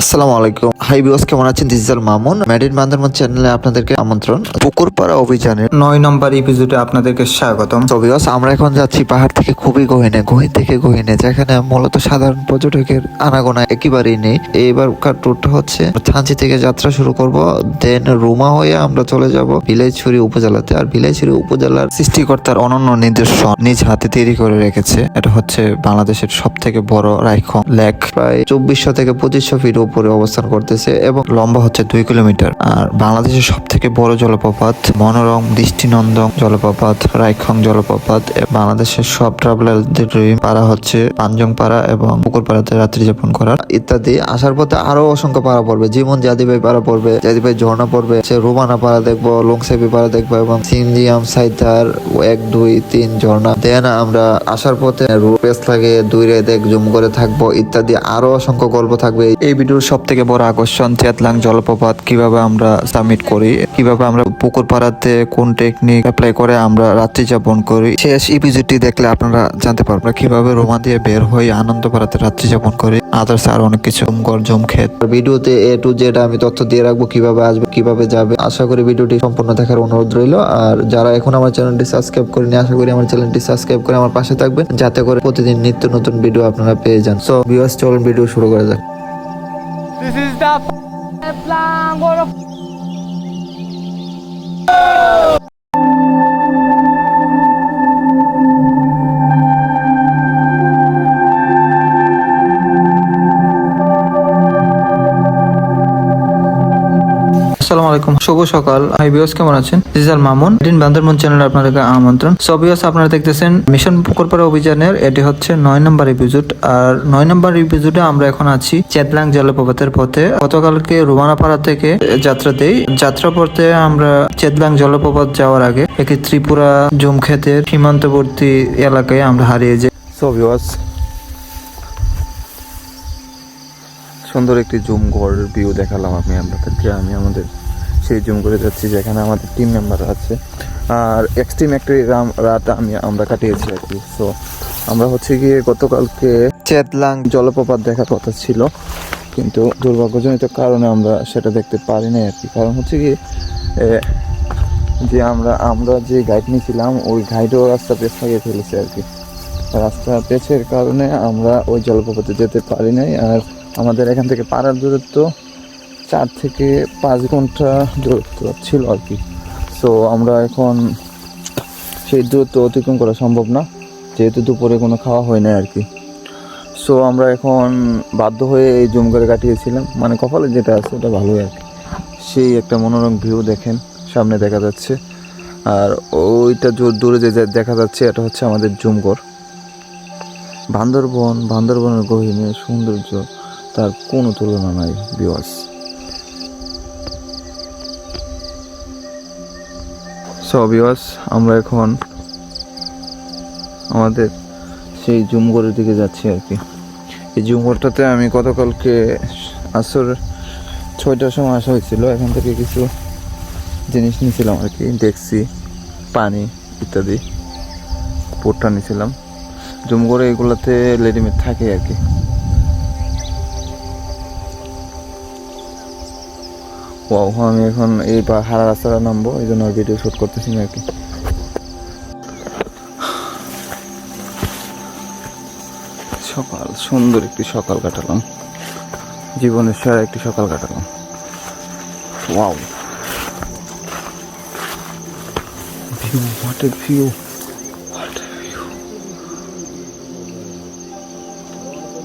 আসসালামু আলাইকুম। হাই বিওস কেমন আছেন? ডিজিটাল মামুন ম্যাডিন বান্দরবান চ্যানেলে আপনাদেরকে আমন্ত্রণ। পুকুরপাড়া অভিযানের নয় নম্বর এপিসোডে আপনাদেরকে স্বাগতম। তো বিওস আমরা এখন যাচ্ছি পাহাড় থেকে খুবই গহিনে গহীন থেকে গহিনে যেখানে মূলত সাধারণ পর্যটকের আনাগোনা একেবারেই নেই। এইবারকার ট্যুরটা হচ্ছে ছাঁচি থেকে যাত্রা শুরু করব দেন রুমা হয়ে আমরা চলে যাব বিলাইছড়ি উপজেলাতে। আর বিলাইছড়ি উপজেলার সৃষ্টিকর্তার অনন্য নিদর্শন নিজ হাতে তৈরি করে রেখেছে। এটা হচ্ছে বাংলাদেশের সব থেকে বড় রাইখং লেক। প্রায় চব্বিশশো থেকে পঁচিশশো ফিট উপরে অবস্থান করতেছে এবং লম্বা হচ্ছে দুই কিলোমিটার। আর বাংলাদেশের সব থেকে বড় জলপ্রপাত মনোরম, দৃষ্টিনন্দন জলপ্রপাত, রাইখং জলপ্রপাত। বাংলাদেশের সব ট্রাভেলারদের ড্রিম পাড়া হচ্ছে পাঞ্জং পাড়া এবং পুকুর পাড়াতে রাত্রি যাপন করার ইত্যাদি। আসার পথে আরও অসংখ্য পাড়া পড়বে। জীবন জাদিভাই পাড়া পড়বে জাদিভাই ঝর্ণা পড়বে, সে রোমানা পাড়া দেখব লংসেপি পাড়া দেখব এবং সিন্দিয়াম সাইতার, এক, দুই, তিন ঝর্ণা। দেন আমরা আসার পথে রুপেস লাগে দুই রেত এক জুম করে থাকব ইত্যাদি। আরও অসংখ্য গল্প থাকবে। এই ভিডিওর সব থেকে বড় আকর্ষণ চেতলাং জলপ্রপাত, কীভাবে আমরা সাবমিট করি, কীভাবে আমরা পুকুর পাড়াতে কোন টেকনিক অ্যাপ্লাই করে আমরা রাত্রি যাপন করি, শেষ ইপিজিটি দেখলে আপনারা জানতে পারবেন কীভাবে রোমা দিয়ে বের হয়ে আনন্দ পাড়াতে রাত্রি যাপন করি আদার্স আর অনেক কিছু জমঘর খেত ভিডিওতে এ টু জেড আমি তথ্য দিয়ে রাখব কীভাবে আসবে, কীভাবে যাবে। আশা করি ভিডিওটি সম্পূর্ণ দেখার অনুরোধ রইল। আর যারা এখন আমার চ্যানেলটি সাবস্ক্রাইব করেনি আশা করি আমার চ্যানেলটি সাবস্ক্রাইব করে আমার পাশে থাকবেন। যাতে করে প্রতিদিন নিত্য নতুন ভিডিও আপনারা পেয়ে যান। সো ভিউয়ার্স চলুন ভিডিও শুরু করা যাক। The plan. What শুভ সকাল। হাই বিওস কেমন আছেন? ডিজিটাল মামুন দিন বান্দরবন চ্যানেলে আপনাদেরকে আমন্ত্রণ। সো বিওস আপনারা দেখতেছেন মিশন পুকুরপাড়া অভিযানের, এটি হচ্ছে নয় নম্বর এপিসোড আর নয় নম্বর এপিসোডে আমরা এখন আছি চেতলাং জলপ্রপাতের পথে। গতকালকে রুমানাপাড়া থেকে যাত্রা দেই। যাত্রা পথে আমরা চেতলাং জলপ্রপাত যাওয়ার আগে একটি ত্রিপুরা জুমক্ষেতের সীমান্তবর্তী এলাকায় আমরা হারিয়ে যাই। সো ভিউয়ার্স সুন্দর একটি জুম ঘর ভিউ দেখালাম আমি আপনাদেরকে। আমি আমাদের সেই জুম করে যাচ্ছি যেখানে আমাদের টিম মেম্বার আছে। আর এক্সট্রিম একটি রাত আমি, আমরা কাটিয়েছি আর কি। সো আমরা হচ্ছে গিয়ে গতকালকে চেতলাং জলপ্রপাত দেখার কথা ছিল। কিন্তু দুর্ভাগ্যজনিত কারণে আমরা সেটা দেখতে পারি নাই আর কি। কারণ হচ্ছে কি যে আমরা আমরা যে গাইড নিয়েছিলাম, ওই গাইডও রাস্তা পেছ লাগিয়ে ফেলেছে আর কি। রাস্তা পেছের কারণে আমরা ওই জলপ্রপাতে যেতে পারি নাই। আর আমাদের এখান থেকে পাড়ার দূরত্ব চার থেকে পাঁচ ঘণ্টা দূরত্ব ছিল আর কি। সো আমরা এখন সেই দূরত্ব অতিক্রম করা সম্ভব না, যেহেতু দুপুরে কোনো খাওয়া হয় না আর কি। সো আমরা এখন বাধ্য হয়ে এই জুম করে কাটিয়েছিলাম। মানে কপালে যেটা আছে ওটা ভালোই আর কি। সেই একটা মনোরম ভিউ দেখেন, সামনে দেখা যাচ্ছে। আর ওইটা জোর দূরে যে দেখা যাচ্ছে, এটা হচ্ছে আমাদের জুমগড় বান্দরবন, বান্দরবনের গহিনে সৌন্দর্য, তার কোনো তুলনা নাই বিওয়াস সো বিওয়াস আমরা এখন আমাদের সেই জুমগড়ের দিকে যাচ্ছি আর কি। এই জুমগড়টাতে আমি গতকালকে আসর ছয়টার সময় আসা হয়েছিল। এখান থেকে কিছু জিনিস নিয়েছিলাম আর কি। ডেক্সি পানি ইত্যাদি, পোটটা নিয়েছিলাম। জুম করে এগুলোতে রেডিমেড থাকে আর কি। ওয়াও আমি এখন এই হারা রাস্তাটা নামবো, এই জন্য ভিডিও শ্যুট করতেছি না আর কি। সকাল, সুন্দর একটি সকাল কাটালাম। জীবনের সেরা একটি সকাল কাটালাম। Wow view what a view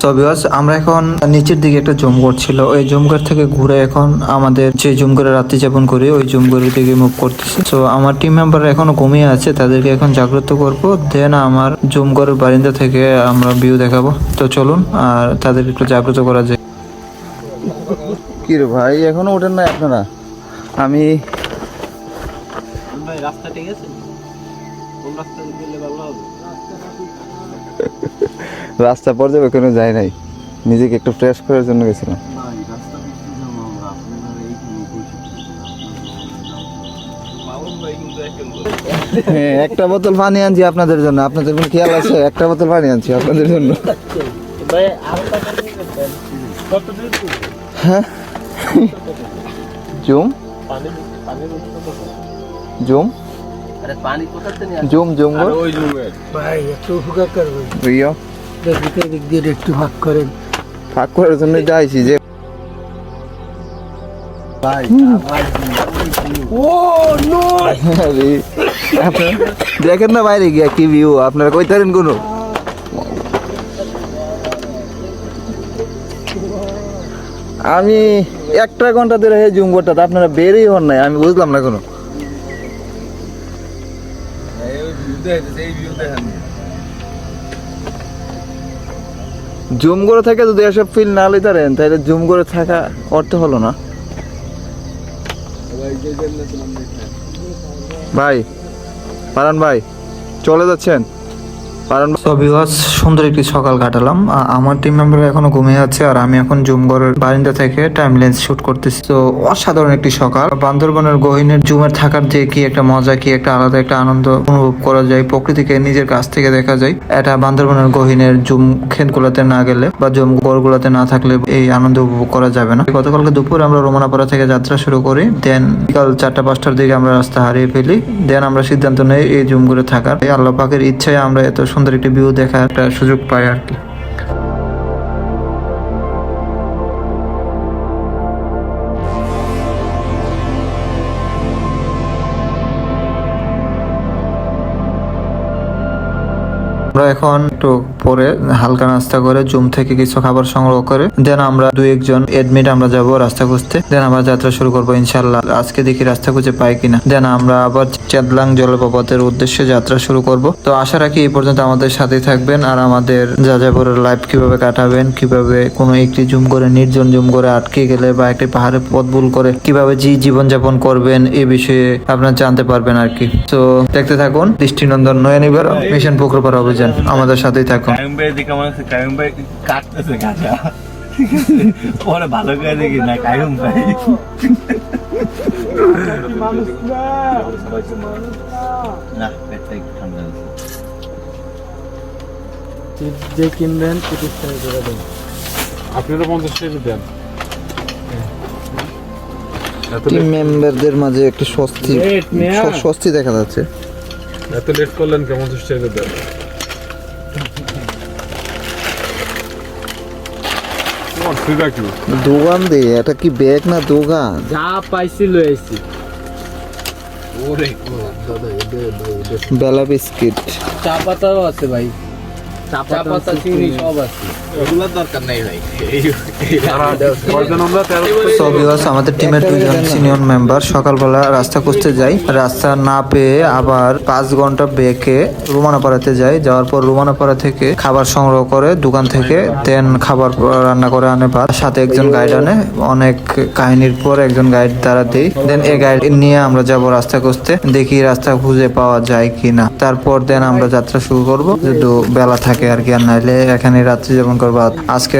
তো বিকজ আমরা এখন নিচের দিকে একটা জমঘর ছিল। ওই জমঘর থেকে ঘুরে এখন আমাদের যে জমঘরে রাত্রি যাপন করি ওই জমঘরের দিকে মুভ করতেছি। তো আমার টিম মেম্বার এখনও ঘুমিয়ে আছে তাদেরকে এখন জাগ্রত করব। দেন আমার জমঘরের বারিন্দা থেকে আমরা ভিউ দেখাবো। তো চলুন আর তাদের একটু জাগ্রত করা যায় কি রে ভাই এখনও ওঠেন না আপনারা? আমি ভাই রাস্তা ঠিক আছে? কোন রাস্তা রাস্তা পর্যবেক্ষণে যাই নাই। নিজেকে একটু ফ্রেশ করার জন্য গেছিলাম। হ্যাঁ একটা বোতল পানি আনছি আপনাদের জন্য। আপনাদের কোনো খেয়াল আছে? একটা বোতল পানি আনছি আপনাদের জন্য। হ্যাঁ? জুম? জুম? জুম জুম ভাই একটু উপকার করবেন। দেখি দিক দিয়ে একটু ভাগ করেন ফাঁক করার জন্য যাইছি যে দেখেন না বাইরে গিয়া কি ভিউ আপনারা কই কইতারেন কোনো? আমি একটা ঘণ্টা ধরে এই জুম করতে আপনারা বেরই হন নাই আমি বুঝলাম না কোনো জুম করে থাকে যদি এসব ফিল না লিতে লইতারেন তাহলে জুম করে থাকা অর্থ হলো না। ভাই, পারান ভাই, চলে যাচ্ছেন? সো ভিউয়ার্স সুন্দর একটি সকাল কাটালাম। আমার টিম মেম্বার এখনও ঘুমিয়ে আছে আর আমি এখন জুমগড়ের বারিন্দা থেকে টাইম লেন্স শুট করতেছি। তো অসাধারণ একটি সকাল। বান্দরবনের গহিনের জুমের থাকার যে কি একটা মজা, কি একটা আলাদা একটা আনন্দ অনুভব করা যায়, প্রকৃতিকে নিজের কাছ থেকে দেখা যায়। এটা বান্দরবনের গহিনের জুম ক্ষেতগুলোতে না গেলে বা জুম গড়গুলোতে না থাকলে এই আনন্দ উপভোগ করা যাবে না। গতকালকে দুপুর আমরা রোমানাপাড়া থেকে যাত্রা শুরু করি। দেন বিকাল চারটা পাঁচটার দিকে আমরা রাস্তা হারিয়ে ফেলি। দেন আমরা সিদ্ধান্ত নেই এই জুম করে থাকার। এই আল্লাহ পাকের ইচ্ছায় আমরা এত সুন্দর একটি ভিউ দেখার একটা সুযোগ পায় আর কি। আমরা এখন একটু পরে হালকা নাস্তা করে, জুম থেকে কিছু খাবার সংগ্রহ করে, দেন আমরা দুই একজন এডমিট আমরা যাব রাস্তা খুঁজতে, দেন আমরা যাত্রা শুরু করব ইনশাল্লাহ আজকে দেখি রাস্তা খুঁজে পাই কিনা। দেন আমরা আবার চেদলাং জলপ্রপাতের উদ্দেশ্যে যাত্রা শুরু করব। তো আশা রাখি এই পর্যন্ত আমাদের সাথেই থাকবেন আর আমাদের যাযাবরের লাইফ কীভাবে কাটাবেন, কীভাবে কোনো একটি জুম করে, নির্জন জুম করে আটকে গেলে বা একটি পাহাড়ে পথ ভুল করে কীভাবে জি জীবন যাপন করবেন, এ বিষয়ে আপনার জানতে পারবেন আর কি। তো দেখতে থাকুন, দৃষ্টিনন্দন নয়নিবার, মিশন পুকুরপাড়া অভিযান। আমাদের সাথেই থাকুন। কায়ুম ভাই কায়ুম ভাই কাটতেছে গাছা পরে ভালো করে দেখি না কায়ুম ভাই না পেটটা একটু ঠান্ডা যে কিনবেন তিরিশ টাকা করে দেন আপনারা পঞ্চাশ টাকা দেন। টিম মেম্বারদের মাঝে একটু স্বস্তি স্বস্তি দেখা যাচ্ছে। এত লেট করলেন কেমন পঞ্চাশ টাকা দোকান দে এটা কি ব্যাগ না দোকান? যা পাইছি লইছি বেলা বিস্কিট। চা পাতাও আছে ভাই। সব আছে। ওগুলোর দরকার নেই ভাই। আমাদের টিমের দুজন সিনিয়র মেম্বার সকালবেলা রাস্তা খুঁজতে যাই। রাস্তা না পেয়ে আবার পাঁচ ঘণ্টা বেঁকে রুমানাপাড়াতে যাই। যাওয়ার পর রুমানাপাড়া থেকে খাবার সংগ্রহ করে দোকান থেকে দেন খাবার রান্না করে আনে ভাত। সাথে একজন গাইড আনে। অনেক কাহিনীর পর একজন গাইড দ্বারা দেই। দেন এই গাইড নিয়ে আমরা যাব রাস্তা খুঁজতে। দেখি রাস্তা খুঁজে পাওয়া যায় কিনা। তারপর দেন আমরা যাত্রা শুরু করব। যদি বেলা থাকে আর কি আর নাইলে এখানে রাত্রি যাপন করব। আজকে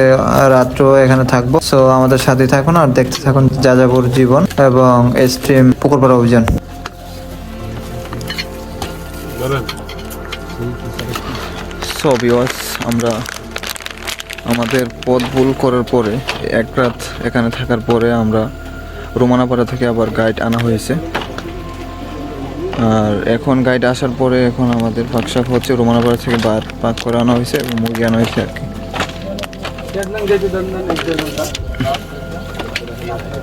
রাত্র এখানে থাকব। সো আমাদের সাথে থাকুন আর দেখতে থাকুন যাযাবর জীবন এবং স্ট্রিম পুকুরপাড়া অভিযান। সো আমরা আমাদের পথ ভুল করার পরে এক রাত এখানে থাকার পরে আমরা রোমানাপাড়া থেকে আবার গাইড আনা হয়েছে। আর এখন গাইড আসার পরে এখন আমাদের পাকশাক হচ্ছে রোমানাপাড়া থেকে বার, পাক করে আনা হয়েছে এবং মুরগি আনা হয়েছে আর কি।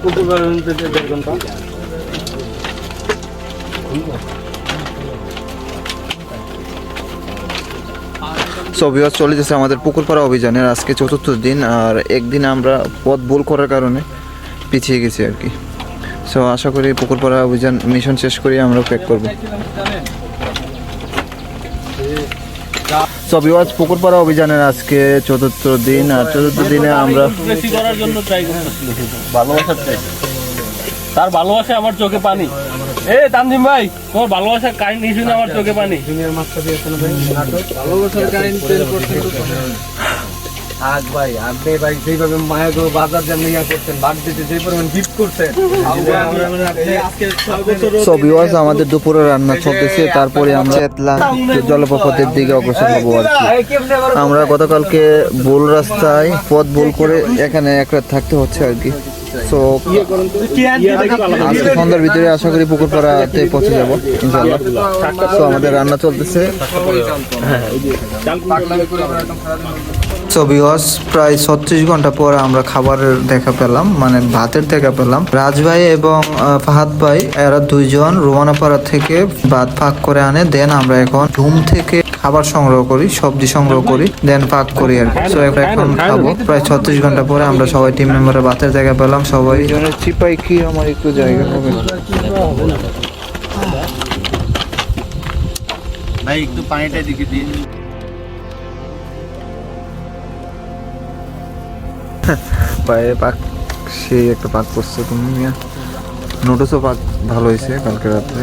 পুকুর বাগান থেকে দেড় ঘণ্টা সো ভিউয়ার্স চলে যাচ্ছে আমাদের পুকুরপাড়া অভিযানের আজকে চতুর্থ দিন, আর একদিন আমরা পথ ভুল করার কারণে পিছিয়ে গেছি আর কি। সো আশা করি পুকুরপাড়া অভিযান মিশন শেষ করে আমরা প্যাক করব। সো ভিউয়ার্স পুকুরপাড়া অভিযানের আজকে চতুর্থ দিন আর চতুর্থ দিনে আমরা বেশি করার জন্য ট্রাই ভালোবাসার চাই। তার ভালোবাসা আমার চোখে পানি। এ তানজিম ভাই তোমার ভালোবাসার কাহিনী শুনে আমার চোখে পানি। জুনিয়র মাস্টার দিয়ে ভাই নাটক ভালোবাসার কাহিনী তেল করছেন আজ ভাই আপনি ভাই যেইভাবে মায়া গো বাজার যেমন ইয়া করছেন দিতে যে পরিমাণ গিফট করছেন। আজকে সো ভিউয়ার্স আমাদের দুপুরে রান্না চলতেছে তারপরে আমরা চেতলা জলপ্রপাতের দিকে অগ্রসর হব আর কি। আমরা গতকালকে ভুল রাস্তায় পথ ভুল করে এখানে এক রাত থাকতে হচ্ছে আর কি। তো আজকে সন্ধ্যার ভিতরে আশা করি পুকুর পাড়াতে পৌঁছে যাব ইনশাল্লাহ তো আমাদের রান্না চলতেছে। সো প্রায় ছত্রিশ ঘণ্টা পর আমরা খাবারের দেখা পেলাম মানে ভাতের দেখা পেলাম। রাজ ভাই এবং ফাহাদ ভাই এরা দুইজন রোমানাপাড়া থেকে ভাত পাক করে আনে দেন আমরা এখন ঘুম থেকে খাবার সংগ্রহ করি সবজি সংগ্রহ করি দেন পাক করি আর কি। সো এখন খাব। প্রায় ছত্রিশ ঘণ্টা পরে আমরা সবাই টিম মেম্বারের ভাতের জায়গা পেলাম সবাই। জনের চিপাই কি আমার একটু জায়গা হবে? ভাই একটু পানিটা দিকে দিন। বাইরে পাক সেই একটা পাক করছে তুমি মিয়া। নোটিসও পাক ভালো হয়েছে কালকে রাত্রে।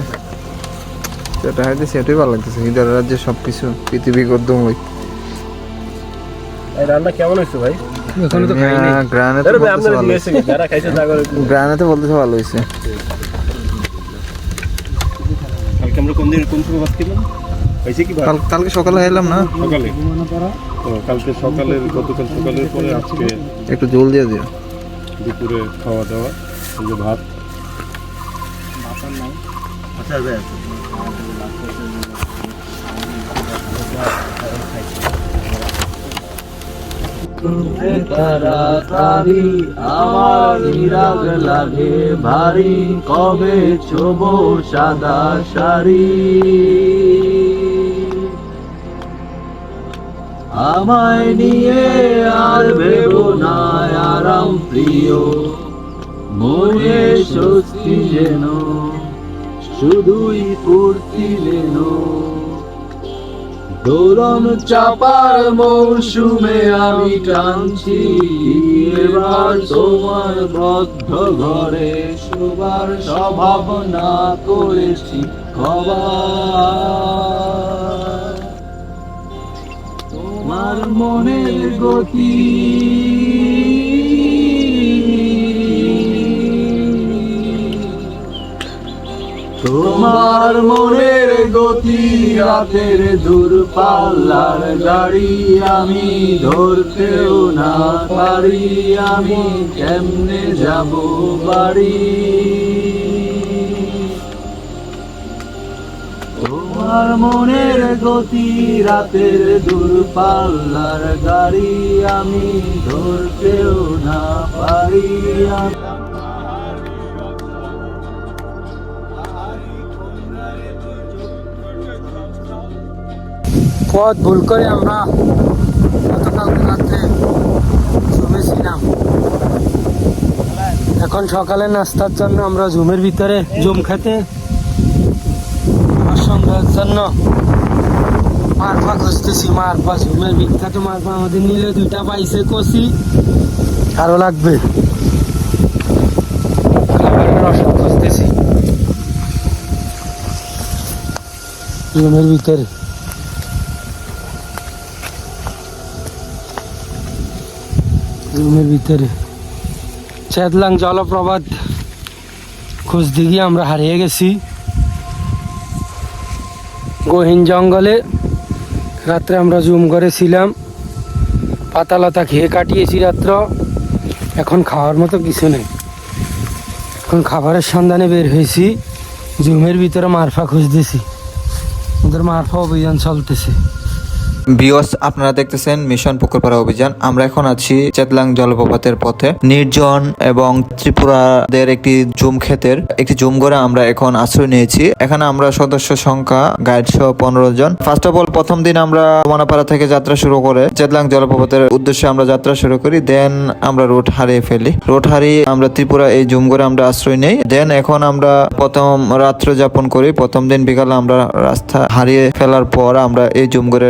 সেটা হয়তো সেটাই ভালো লাগতেছে। ঈদের রাজ্যে সব কিছু পৃথিবী গদ্যম ওই রান্না কেমন হয়েছে ভাই? গ্রানে তো বলতেছে ভালো হয়েছে। কালকে আমরা কোন দিন কোন সময় খেলাম হয়েছে কি কালকে সকালে এলাম না? সকালে? ও, কালকে সকালের গতকাল সকালের পরে আজকে একটু জল দিয়ে দিও। দুপুরে খাওয়া দাওয়া এই যে ভাত। আচ্ছা আমার নিরাগ লাগে ভারী কবে ছোব সাদা শাড়ি? আমায় নিয়ে আর ভেব না, আরাম প্রিয়। মনে স্বস্তি যেন, শুধুই ফুর্তি যেন। দোলন চাপার মৌসুমে আমি টানছি, এবার তোমার বদ্ধ ঘরে শোবার স্বভাবনা করেছি খবর তোমার মনের গতি। তোমার মনের গতি রাতের দূর পাল্লার গাড়ি আমি ধরতেও না পারি। আমি কেমনে যাব বাড়ি? তোমার মনের গতি রাতের দূর পাল্লার গাড়ি আমি ধরতেও না পারি। পথ ভুল করে আমরা গতকাল রাত্রে জমেছিলাম এখন সকালে নাস্তার জন্য আমরা জুমের ভিতরে জুম খেতে আমার জন্য মারফা খুঁজতেছি, মারফা জুমের বিখ্যাত মারফা আমাদের নিলে দুইটা পাইছে কষি আরও লাগবে। রসদ খুঁজতেছি। জুমের ভিতরে। রুমের ভিতরে। চেতলাং জলপ্রপাত খোঁজ দিকে আমরা হারিয়ে গেছি। গহীন জঙ্গলে। রাত্রে আমরা জুম করেছিলাম। পাতালতা খেয়ে কাটিয়েছি রাত্র। এখন খাওয়ার মতো কিছু নেই। এখন খাবারের সন্ধানে বের হয়েছি। জুমের ভিতরে মারফা খুঁজতেছি। ওদের মারফা অভিযান চলতেছে। বিওস আপনারা দেখতেছেন মিশন পুকুরপাড়া অভিযান। আমরা এখন আছি চেতলাং জলপ্রপাতের পথে। নির্জন এবং ত্রিপুরাদের একটি জুম ক্ষেতের, একটি জুম করে আমরা এখন আশ্রয় নিয়েছি। এখানে আমরা সদস্য সংখ্যা গাইড সহ পনেরো জন। ফার্স্ট অফ অল প্রথম দিন আমরা মনাপাড়া থেকে যাত্রা শুরু করে চেতলাং জলপ্রপাতের উদ্দেশ্যে আমরা যাত্রা শুরু করি। দেন আমরা রোড হারিয়ে ফেলি। রোড হারিয়ে আমরা ত্রিপুরা এই জুম করে আমরা আশ্রয় নেই। দেন এখন আমরা প্রথম রাত্র যাপন করি। প্রথম দিন বিকালে আমরা রাস্তা হারিয়ে ফেলার পর আমরা এই জুম করে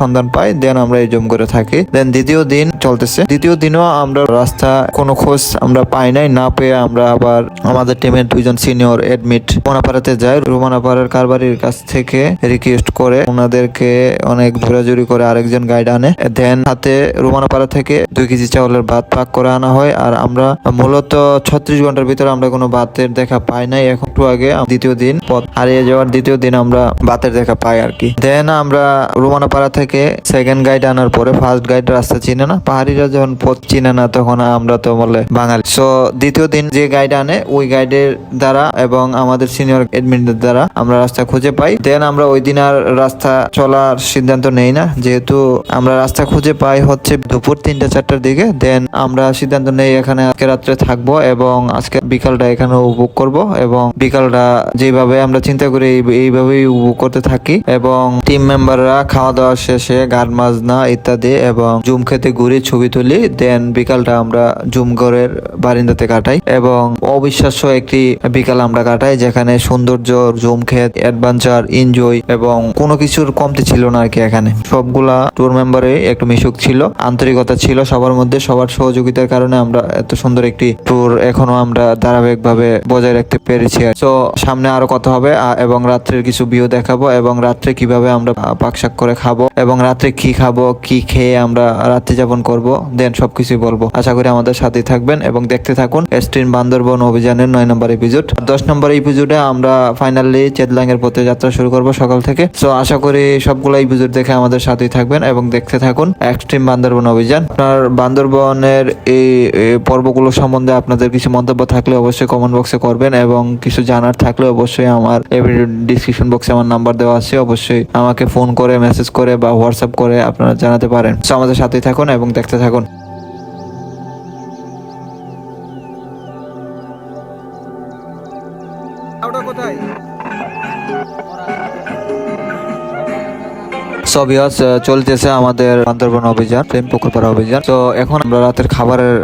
সন্ধান পাই, দেন আমরা এই জুম করে থাকি। দেন দ্বিতীয় দিন চলতেছে। দ্বিতীয় দিনও আমরা রাস্তা, কোনো খোঁজ আমরা পাই নাই, না পেয়ে আমরা আবার আমাদের টিমের দুইজন সিনিয়র এডমিট মোনাপাড়াতে যাই। রোমানাপাড়ার কারবারির কাছ থেকে রিকোয়েস্ট করে ওনাদেরকে অনেক ঘোরাঘুরি করে আরেকজন গাইড আনে। দেন হাতে রোমানাপাড়া থেকে দুই কেজি চাউলের ভাত পাক করে আনা হয়। আর আমরা মূলত ছত্রিশ ঘণ্টার ভিতরে আমরা কোনো ভাতের দেখা পাই নাই। এখন একটু আগে দ্বিতীয় দিন পথ হারিয়ে যাওয়ার দ্বিতীয় দিন আমরা ভাতের দেখা পাই আর কি। দেন আমরা রোমানাপাড়া থেকে থেকে সেকেন্ড গাইড আনার পরে ফার্স্ট গাইড রাস্তা চিনে না, পাহাড়িরা যখন পথ চিনে না, তখন আমরা তো বলে বাঙালি। সো দ্বিতীয় দিন যে গাইড আনে, ওই গাইডের দ্বারা এবং আমাদের সিনিয়র এডমিনদের দ্বারা আমরা রাস্তা খুঁজে পাই। দেন আমরা ওই দিন আর রাস্তা চলার সিদ্ধান্ত নেই না, যেহেতু আমরা রাস্তা খুঁজে পাই হচ্ছে দুপুর তিনটা, চারটার দিকে। দেন আমরা সিদ্ধান্ত নেই এখানে আজকে রাত্রে থাকব এবং আজকে বিকালটা এখানে উপভোগ করব এবং বিকালটা যেভাবে আমরা চিন্তা করি, এই- এইভাবেই উপভোগ করতে থাকি। এবং টিম মেম্বাররা খাওয়া দাওয়া শেষে গান মাজনা ইত্যাদি এবং জুম খেতে ঘুরে ছবি তুলি দেন বিকালটা আমরা জুম ঘরের বারিন্দাতে কাটাই এবং অবিশ্বাস্য একটি বিকাল আমরা কাটাই যেখানে সৌন্দর্য জুম ক্ষেত অ্যাডভেঞ্চার এনজয় এবং কোনো কিছুর কমতি ছিল না আর কি এখানে। সবগুলা ট্যুর মেম্বারে একটু মিশুক ছিল, আন্তরিকতা ছিল সবার মধ্যে, সবার সহযোগিতার কারণে আমরা এত সুন্দর একটি ট্যুর এখনও আমরা ধারাবাহিকভাবে বজায় রাখতে পেরেছি তো সামনে আরও কথা হবে এবং রাত্রের কিছু ভিউ দেখাবো এবং রাত্রে কীভাবে আমরা পাকশাক করে খাব এবং রাত্রে কি খাব, কি খেয়ে আমরা রাত্রি যাপন করব, দেন সবকিছুই বলব। আশা করি আমাদের সাথেই থাকবেন এবং দেখতে থাকুন এস্টিন বান্দরবন অভিযানের নয় নম্বর এপিসোড দশ নম্বর এপিসোডে আমরা ফাইনালি চেতলাং এর পথে যাত্রা শুরু করব সকাল থেকে। তো আশা করি সবগুলো এপিসোড দেখে আমাদের সাথেই থাকবেন এবং দেখতে থাকুন এক্সট্রিম বান্দরবন অভিযান। আপনার বান্দরবনের এই পর্বগুলো সম্বন্ধে আপনাদের কিছু মন্তব্য থাকলে অবশ্যই কমেন্ট বক্সে করবেন এবং কিছু জানার থাকলে অবশ্যই আমার ডিসক্রিপশন বক্সে আমার নাম্বার দেওয়া আছে। অবশ্যই আমাকে ফোন করে মেসেজ করে বা হোয়াটসঅ্যাপ করে আপনারা জানাতে পারেন। সো আমাদের সাথেই থাকুন এবং দেখতে থাকুন। সো চলতেছে আমাদের বান্দরবন অভিযান, প্রেম পুকুরপাড়া অভিযান। তো এখন আমরা রাতের খাবারের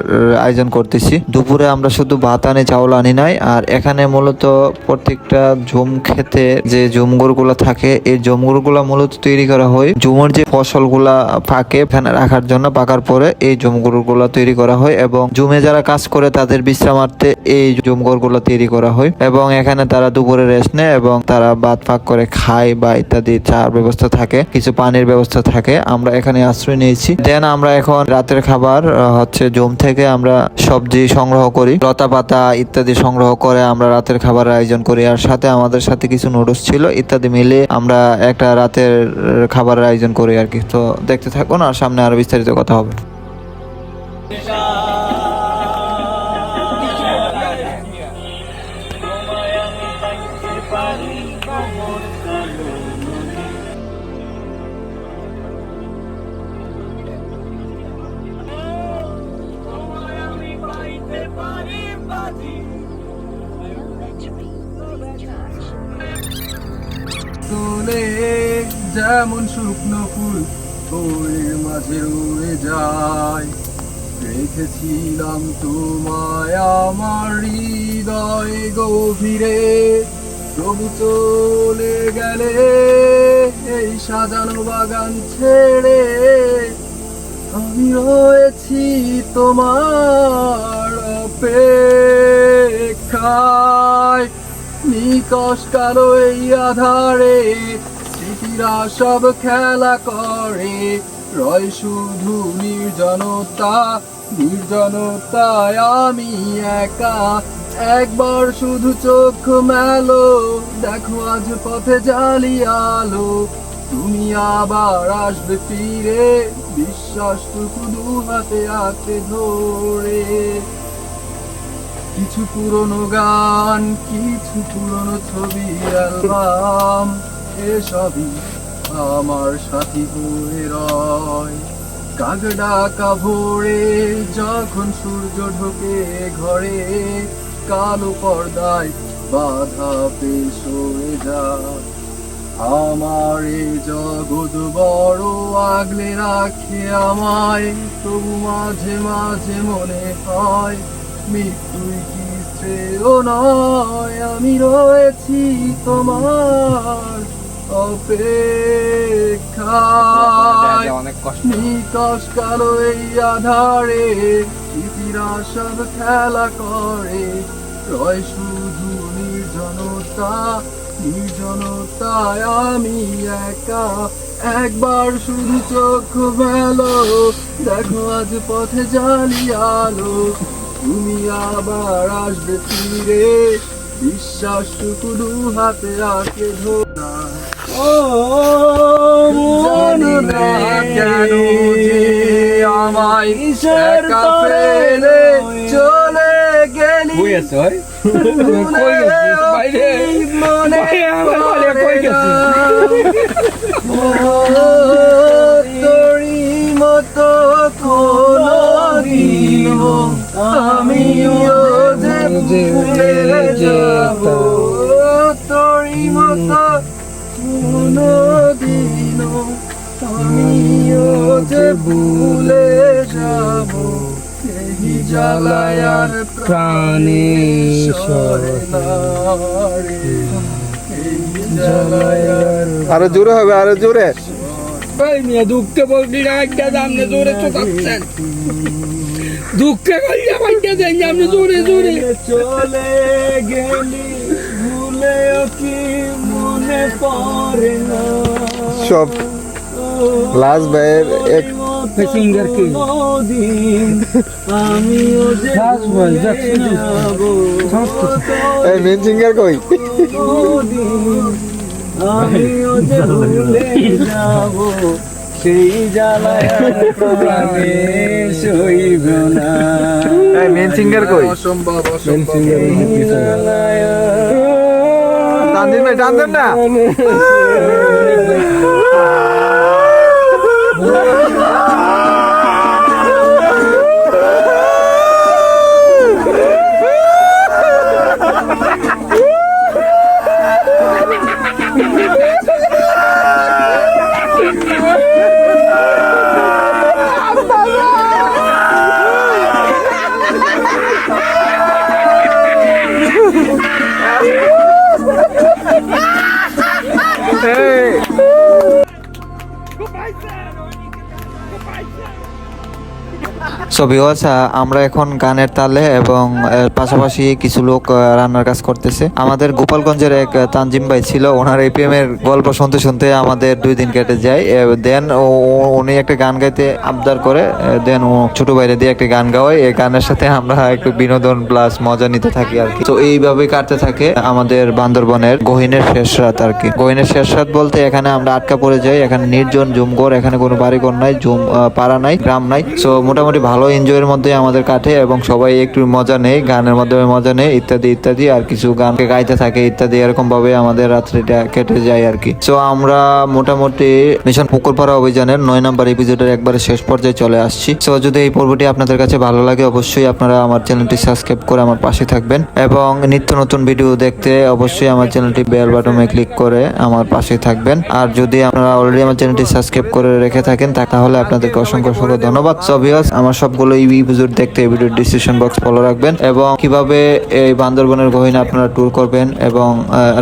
আয়োজন করতেছি। দুপুরে আমরা শুধু ভাত আনি, চাউল আনি নাই, আর এখানে মূলত প্রত্যেকটা জুম খেতে যে জুমগুলো থাকে, এই জুমগুলো মূলত তৈরি করা হয়। জুমের যে ফসলগুলা পাকে এখানে রাখার জন্য পাকার পরে এই জুমগুলো তৈরি করা হয় এবং জুমে যারা কাজ করে তাদের বিশ্রামার্থে এই জুমঘরগুলো তৈরি করা হয় এবং এখানে তারা দুপুরে রেস্ট নেয় এবং তারা ভাত পাক করে খায় বা ইত্যাদি চার ব্যবস্থা থাকে। কিছু পানির ব্যবস্থা থাকে, আমরা এখানে আশ্রয় নিয়েছি। দেন আমরা এখন রাতের খাবার হচ্ছে জম থেকে আমরা সবজি সংগ্রহ করি, লতা পাতা ইত্যাদি সংগ্রহ করে আমরা রাতের খাবার আয়োজন করি। আর সাথে আমাদের সাথে কিছু নুডলস ছিল, ইত্যাদি মিলে আমরা একটা রাতের খাবারের আয়োজন করি আর কি। তো দেখতে থাকুন, আর সামনে আরও বিস্তারিত কথা হবে। তোলে যেমন শুকনো ফুল ওর মাঝে উড়ে যায়। রেখেছিলাম তোমায় আমার হৃদয় গভীরে, প্রভু চলে গেলে এই সাজানো বাগান ছেড়ে আমি রয়েছি তোমার অপেক্ষায়। নিকশ কালো এই আধারে, স্মৃতিরা সব খেলা করে। রয় শুধু নির্জনতা, নির্জনতায় আমি একা। একবার শুধু চোখ মেলো, দেখো আজ পথে জালি আলো। তুমি আবার আসবে ফিরে, বিশ্বাসটুকু দু হাতে আঁকড়ে ধরে। কিছু পুরনো গান, কিছু পুরনো ছবি, অ্যালবাম, এসবই আমার সাথী হয়ে রয়। কাক ডাকা ভোরে যখন সূর্য ঢোকে ঘরে, কালো পর্দায় বাধা পেশ হয়ে যায়। আমার এই জগৎ বড় আগলে রাখে আমায়, তবু মাঝে মাঝে মনে হয় মৃত্যুই কি শ্রেয় নয় আমি রয়েছি তোমার অপেক্ষায় নিকশ কালো এই আধারে স্মৃতিরা সব খেলা করে, রয় শুধু নির্জনতা নির্জনতায় আমি একা। একবার শুধু চোখ মেলো, দেখো আজ পথে জালি তুমি আবার আসবে ফিরে। বিশ্বাসটুকু দু হাতে আঁকে ধরা ও না কেন আমায় একা ফেলে চলে গেলি। কই আছে ভাই কই গেছিস বাইরে? মনে কই আমিও যে ভুলে যাব তোরি। মতো কোনো আমিও যে ভুলে যাব এই জ্বালায় প্রাণে আর জোরে হবে আরও জোরে। ভাই মিয়া দুঃখে বলছি না একটা সামনে জোরে চোখাচ্ছেন দুঃখে করি আমাকে দেন আপনি জোরে জোরে চলে গেলি ভুলেও কি মনে পড়ে না। সব লাস্ট ভাইয়ের এক সিঙ্গার কি? দিন আমিও যে লাশ ভাই এই মেন সিঙ্গার কই? দিন আমিও যে ভুলে যাব। সেই জ্বালায় প্রাণে সইব না। এই মেন সিঙ্গার কই? অসম্ভব সিঙ্গার জ্বালায় আর টান দিন ভাই টান দেন না। ভিউয়ার্স আমরা এখন গানের তালে এবং পাশাপাশি কিছু লোক রান্নার কাজ করতেছে। আমাদের গোপালগঞ্জের এক তানজিম ভাই ছিল, ওনার এপিএম এর গল্প শুনতে শুনতে আমাদের দুই দিন কেটে যায়। দেন উনি একটা গান গাইতে আবদার করে দেন ও ছোট বাইরে দিয়ে একটা গান গাওয়ায়। এই গানের সাথে আমরা একটু বিনোদন প্লাস মজা নিতে থাকি আর কি। তো এইভাবে কাটতে থাকে আমাদের বান্দরবনের গহিনের শেষ রাত আর কি। গহিনের শেষ রাত বলতে এখানে আমরা আটকা পড়ে যাই, এখানে নির্জন জুমঘর, এখানে কোনো বাড়িঘর নাই, জুম পাড়া নাই, গ্রাম নাই। সো মোটামুটি ভালো এনজয়ের মধ্যে আমাদের কাটে এবং সবাই একটু মজা নেই গানের মাধ্যমে মজা নেই ইত্যাদি ইত্যাদি, আর কিছু গানকে গাইতে থাকে, ইত্যাদি, এরকম ভাবে আমাদের রাত্রিটা কেটে যায় আর কি সো আমরা মোটামুটি মিশন পুকুরপাড়া অভিযানের নয় নম্বর এপিসোডের একবারে শেষ পর্যায়ে চলে আসছি। সো যদি এই পর্বটি আপনাদের কাছে ভালো লাগে, অবশ্যই আপনারা আমার চ্যানেলটি সাবস্ক্রাইব করে আমার পাশে থাকবেন। এবং নিত্য নতুন ভিডিও দেখতে অবশ্যই আমার চ্যানেলটি বেল বাটনে ক্লিক করে আমার পাশে থাকবেন। আর যদি আপনারা অলরেডি আমার চ্যানেলটি সাবস্ক্রাইব করে রেখে থাকেন, তা- তাহলে আপনাদেরকে অসংখ্য অসংখ্য ধন্যবাদ। সো ভিউয়ার্স আমার সবগুলো এই এপিসোড দেখতে এই ভিডিওর ডিসক্রিপশন বক্স ফলো রাখবেন এবং কীভাবে এই বান্দরবনের গহীনে আপনারা ট্যুর করবেন এবং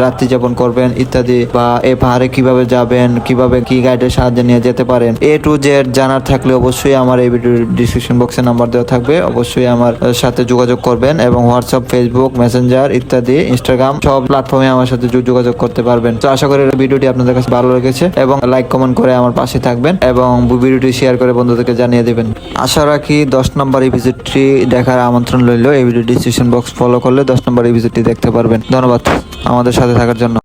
রাত্রি যাপন করবেন ইত্যাদি বা এই পাহাড়ে কীভাবে যাবেন, কীভাবে কি গাইডের সাহায্যে নিয়ে যেতে পারেন, এ টু জেড জানার থাকলে অবশ্যই আমার এই ভিডিওর ডিসক্রিপশন বক্সে নাম্বার দেওয়া থাকবে। অবশ্যই আমার সাথে যোগাযোগ করবেন এবং হোয়াটসঅ্যাপ ফেসবুক মেসেঞ্জার ইত্যাদি ইনস্টাগ্রাম সব প্ল্যাটফর্মে আমার সাথে যোগাযোগ করতে পারবেন। তো আশা করি ভিডিওটি আপনাদের কাছে ভালো লেগেছে এবং লাইক কমেন্ট করে আমার পাশে থাকবেন এবং ভিডিওটি শেয়ার করে বন্ধুদেরকে জানিয়ে দেবেন। আশা রাখি দশ নম্বর এপিসোডটি দেখার আমন্ত্রণ রইল। এই ভিডিও ডিসক্রিপশন বক্স ফলো করলে দশ নম্বর এপিসোডটি দেখতে পারবেন। ধন্যবাদ আমাদের সাথে থাকার জন্য।